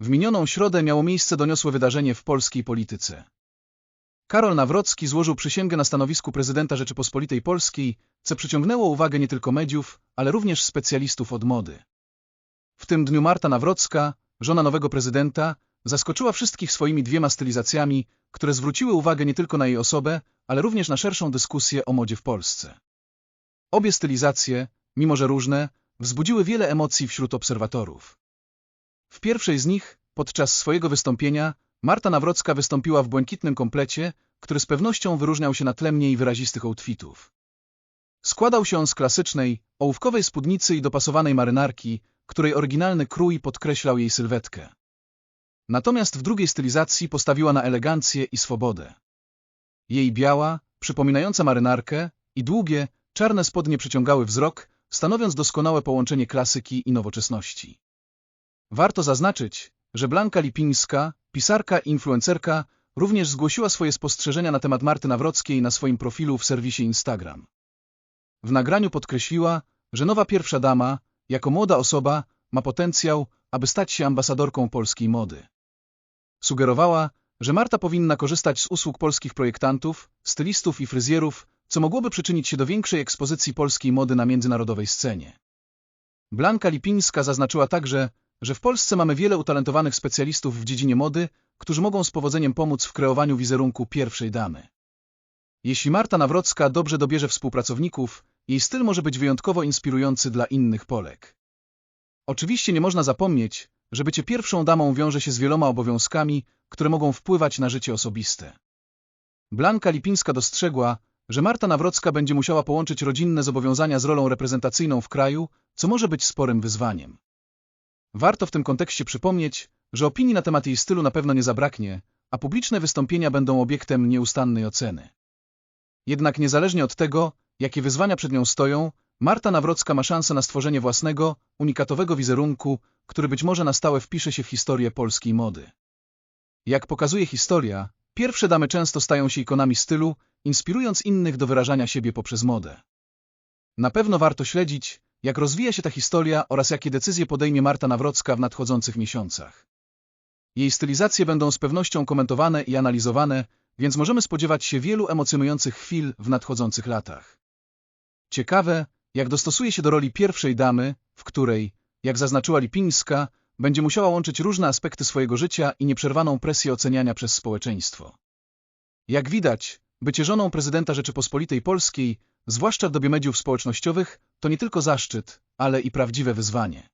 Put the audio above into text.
W minioną środę miało miejsce doniosłe wydarzenie w polskiej polityce. Karol Nawrocki złożył przysięgę na stanowisku prezydenta Rzeczypospolitej Polskiej, co przyciągnęło uwagę nie tylko mediów, ale również specjalistów od mody. W tym dniu Marta Nawrocka, żona nowego prezydenta, zaskoczyła wszystkich swoimi dwiema stylizacjami, które zwróciły uwagę nie tylko na jej osobę, ale również na szerszą dyskusję o modzie w Polsce. Obie stylizacje, mimo że różne, wzbudziły wiele emocji wśród obserwatorów. W pierwszej z nich, podczas swojego wystąpienia, Marta Nawrocka wystąpiła w błękitnym komplecie, który z pewnością wyróżniał się na tle mniej wyrazistych outfitów. Składał się on z klasycznej, ołówkowej spódnicy i dopasowanej marynarki, której oryginalny krój podkreślał jej sylwetkę. Natomiast w drugiej stylizacji postawiła na elegancję i swobodę. Jej biała, przypominająca marynarkę i długie, czarne spodnie przyciągały wzrok, stanowiąc doskonałe połączenie klasyki i nowoczesności. Warto zaznaczyć, że Blanka Lipińska, pisarka i influencerka, również zgłosiła swoje spostrzeżenia na temat Marty Nawrockiej na swoim profilu w serwisie Instagram. W nagraniu podkreśliła, że nowa pierwsza dama, jako młoda osoba, ma potencjał, aby stać się ambasadorką polskiej mody. Sugerowała, że Marta powinna korzystać z usług polskich projektantów, stylistów i fryzjerów, co mogłoby przyczynić się do większej ekspozycji polskiej mody na międzynarodowej scenie. Blanka Lipińska zaznaczyła także, że w Polsce mamy wiele utalentowanych specjalistów w dziedzinie mody, którzy mogą z powodzeniem pomóc w kreowaniu wizerunku pierwszej damy. Jeśli Marta Nawrocka dobrze dobierze współpracowników, jej styl może być wyjątkowo inspirujący dla innych Polek. Oczywiście nie można zapomnieć, że bycie pierwszą damą wiąże się z wieloma obowiązkami, które mogą wpływać na życie osobiste. Blanka Lipińska dostrzegła, że Marta Nawrocka będzie musiała połączyć rodzinne zobowiązania z rolą reprezentacyjną w kraju, co może być sporym wyzwaniem. Warto w tym kontekście przypomnieć, że opinii na temat jej stylu na pewno nie zabraknie, a publiczne wystąpienia będą obiektem nieustannej oceny. Jednak niezależnie od tego, jakie wyzwania przed nią stoją, Marta Nawrocka ma szansę na stworzenie własnego, unikatowego wizerunku, który być może na stałe wpisze się w historię polskiej mody. Jak pokazuje historia, pierwsze damy często stają się ikonami stylu, inspirując innych do wyrażania siebie poprzez modę. Na pewno warto śledzić, jak rozwija się ta historia oraz jakie decyzje podejmie Marta Nawrocka w nadchodzących miesiącach. Jej stylizacje będą z pewnością komentowane i analizowane, więc możemy spodziewać się wielu emocjonujących chwil w nadchodzących latach. Ciekawe, jak dostosuje się do roli pierwszej damy, w której, jak zaznaczyła Lipińska, będzie musiała łączyć różne aspekty swojego życia i nieprzerwaną presję oceniania przez społeczeństwo. Jak widać, bycie żoną prezydenta Rzeczypospolitej Polskiej, zwłaszcza w dobie mediów społecznościowych, to nie tylko zaszczyt, ale i prawdziwe wyzwanie.